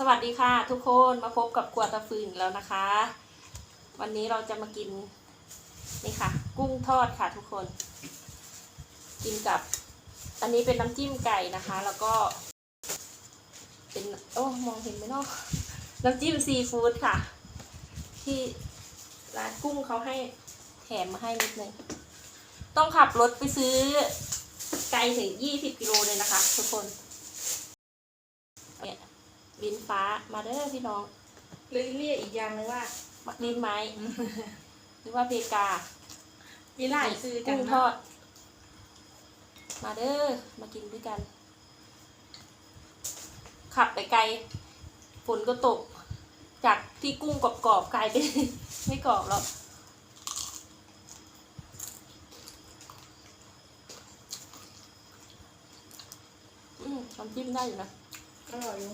สวัสดีค่ะทุกคนมาพบกับกวตะฟืนแล้วนะคะ วันนี้เราจะมากินนี่ค่ะ กุ้งทอดค่ะทุกคน กินกับ อันนี้เป็นน้ำจิ้มไก่นะคะ แล้วก็ เป็นโอ้มองเห็นไหมเนาะน้ำจิ้มซีฟู้ดค่ะ ที่ร้านกุ้งเขาให้แถมมาให้นิดนึงต้องขับรถไปซื้อไกลถึงยี่สิบกิโลเลยนะคะ ทุกคน ลิ้นฟ้ามาเด้อพี่น้องหรือเรียกอีกอย่างหนึงว่ามักลิ้นไม้หรือว่าเพกามีหลายซื้อกันกุ้งทอด มาเด้อมากินด้วยกัน ขับไปไกลฝนก็ตก จากที่กุ้งกรอบๆกลายเป็นไม่กรอบแล้วอืมน้ำจิ้มได้อยู่นะ อร่อยอยู่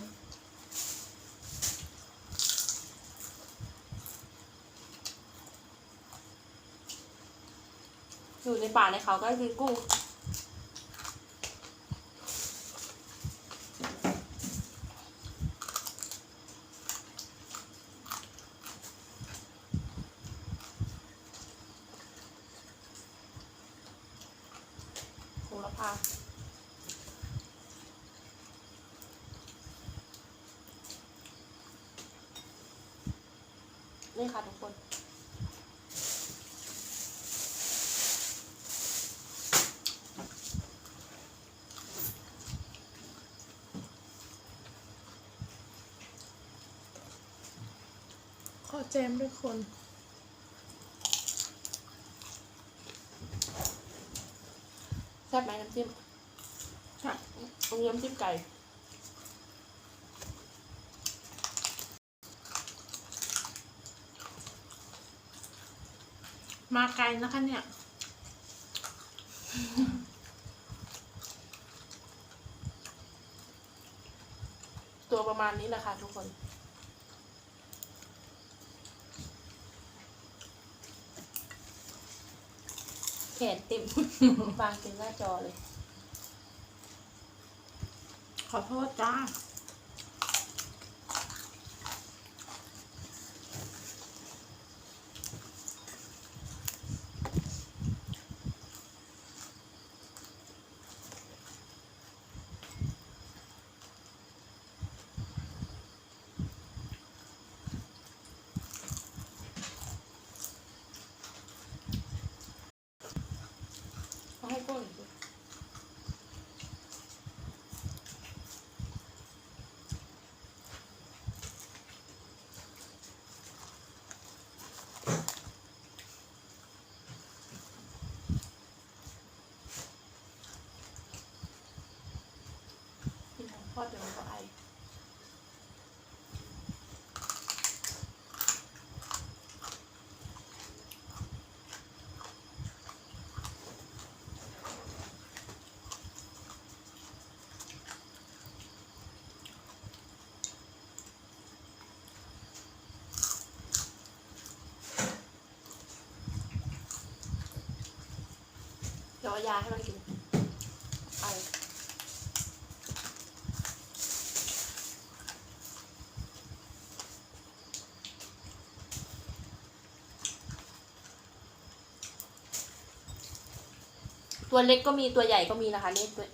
อยู่ในป่าในเขาก็กินกุ้ง โหระพานี่ค่ะทุกคน อแจมด้วยคนแซ่บไหมน้ำจิ้มค่ะอันนี้น้ำจิ้มไก่มาไกลนะคะเนี่ย ตัวประมาณนี้แหละค่ะทุกคน แขนเต็มบางเต็มหน้าจอเลย ขอโทษจ้า ดเดี๋ยวมันก็ไอเดี๋ยวยาให้มันกินไอ ตัวเล็กก็มีตัวใหญ่ก็มีนะคะนี่ตัว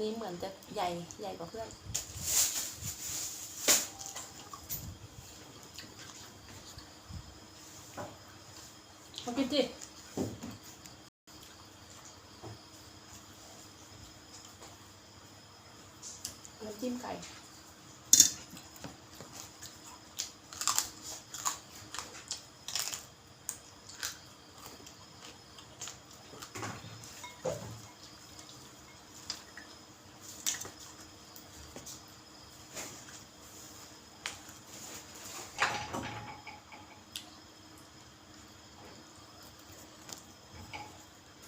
นี้เหมือนจะใหญ่ใหญ่กว่าเพื่อนมากินจิ น้ำจิ้มไก่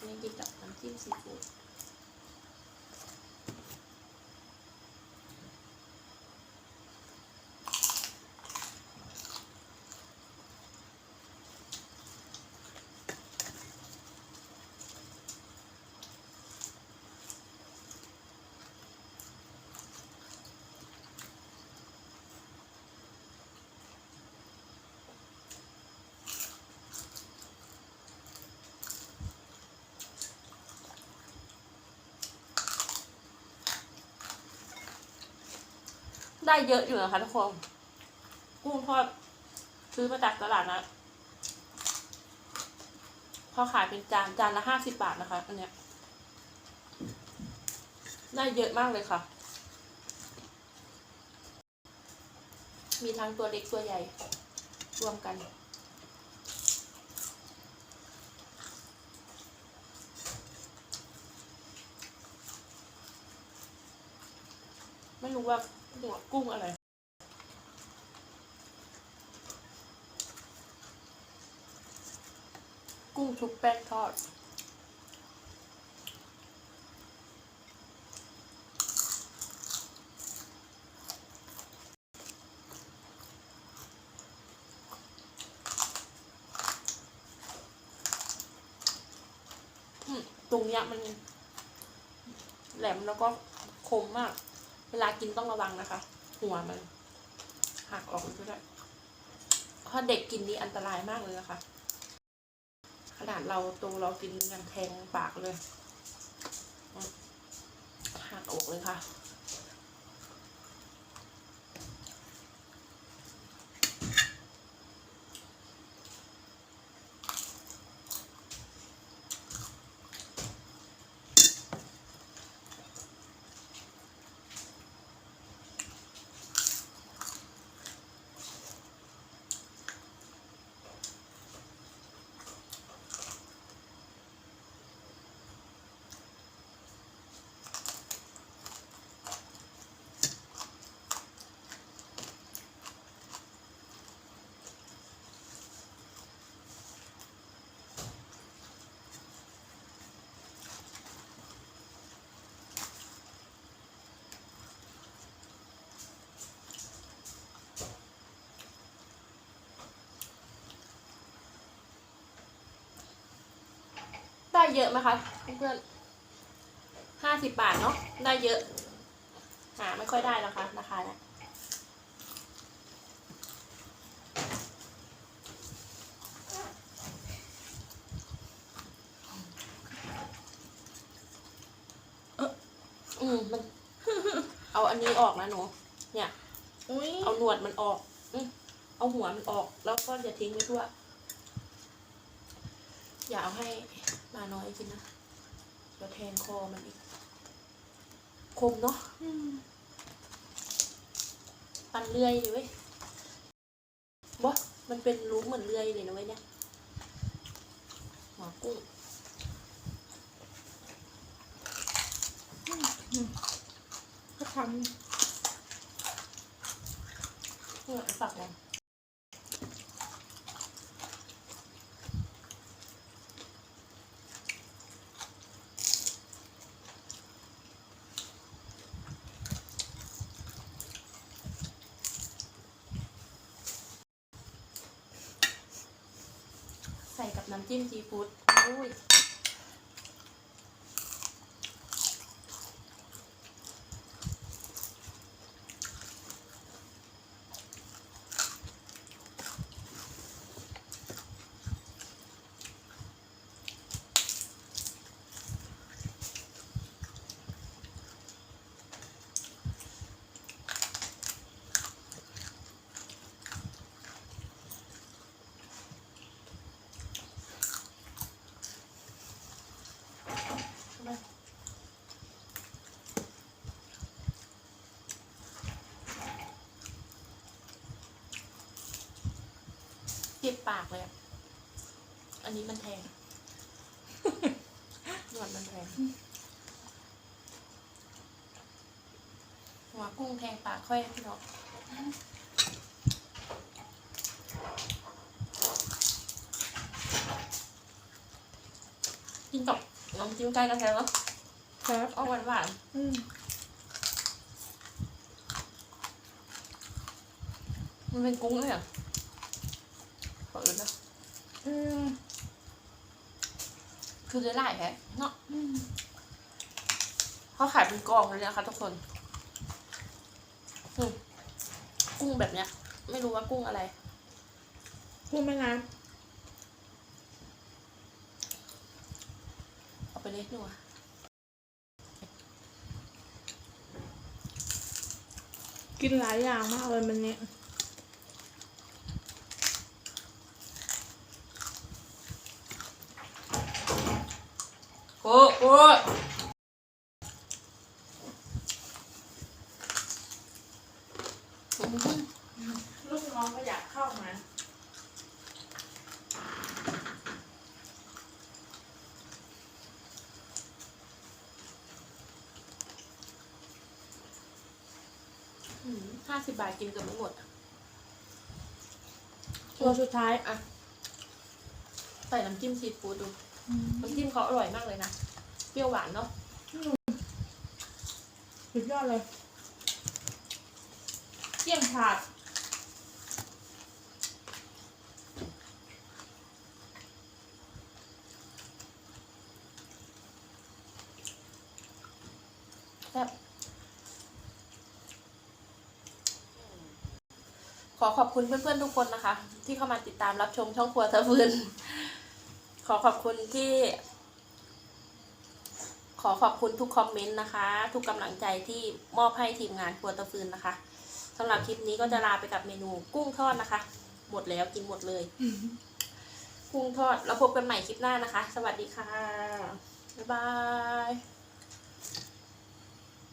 นี่ กิน ได้เยอะอยู่นะคะทุกคนกุ้งทอดซื้อมาจากตลาดนะเขาขายเป็นจานจานละห้าสิบบาทนะคะ อันเนี้ย ได้เยอะมากเลยค่ะ มีทั้งตัวเล็กตัวใหญ่ รวมกันไม่รู้ว่า หัวกุ้งอะไรกุ้งชุบแป้งทอด ตรงเนี้ยมัน แหลมแล้วก็คมมาก เวลากินต้องระวังนะคะ หัวมันหักออกก็ได้ถ้าเด็กกินนี่อันตรายมากเลยนะคะขนาดเราตัวเรากินยังแทงปากเลยหักออกเลยค่ะ ได้เยอะไหมคะเพื่อนห้าสิบบาทเนาะได้เยอะ หาไม่ค่อยได้แล้วคะราคาเนี้ยเอ๊ะอืมมัน เอาอันนี้ออกนะหนู เนี่ยอุ้ยเอาหนวดมันออกอืมเอาหัวมันออก แล้วก็อย่าทิ้งไว้ทั่ว อย่าเอาให้มาน้อยกินนะเดี๋ยวแทงคอมันอีก คมเนาะอืมปันเลื่อยเลยเว้ยบอมันเป็นรูเหมือนเลื่อยเลยนะเว้ยเนี่ยหัวกุ้งก็ทเนี่ยฝักมันใำจิ้มซีฟู้ดอุ้ย ปากเลยอะอันนี้มันแทงหนวดมันแทงหัวกุ้งแทงปากค่อยนะพี่น้องกินกับน้ำจิ้มไก่กระเทียมเนาะำครับเอาหวานหวานอืมๆมันเป็นกุ้งเลยเห รอเปิดนะอืมคือจะได้แฮะเนาะอืมเขาขายเป็นกล่องเลยนะคะทุกคนอืมกุ้งแบบเนี้ย ไม่รู้ว่ากุ้งอะไร กุ้งแม่น้เอาไปเล็กหน่อยกินหลายอย่างมากเลยมันเนี่ย อ้โอ้อื้อหือลูกน้องก็อยากเข้ามาห้าสิบบาทกินเกือบไม่หมดอะตัวสุดท้ายอะ ใส่น้ำจิ้มซีฟู้ดดู น้ำจิ้มเขาอร่อยมากเลยนะ เปรี้ยวหวานเนาะสุดยอดเลยเกี่ยงถาดแซ่บขอขอบคุณเพื่อนๆทุกคนนะคะ ที่เข้ามาติดตามรับชมช่องครัวเธอฟืน ขอขอบคุณที่ ขอขอบคุณทุกคอมเมนต์นะคะ ทุกกำลังใจที่มอบให้ทีมงานครัวเตะฟืนนะคะสำหรับคลิปนี้ก็จะลาไปกับเมนูกุ้งทอดนะคะ หมดแล้วกินหมดเลย กุ้งทอดแล้วพบกันใหม่คลิปหน้านะคะ สวัสดีค่ะ บ๊ายบาย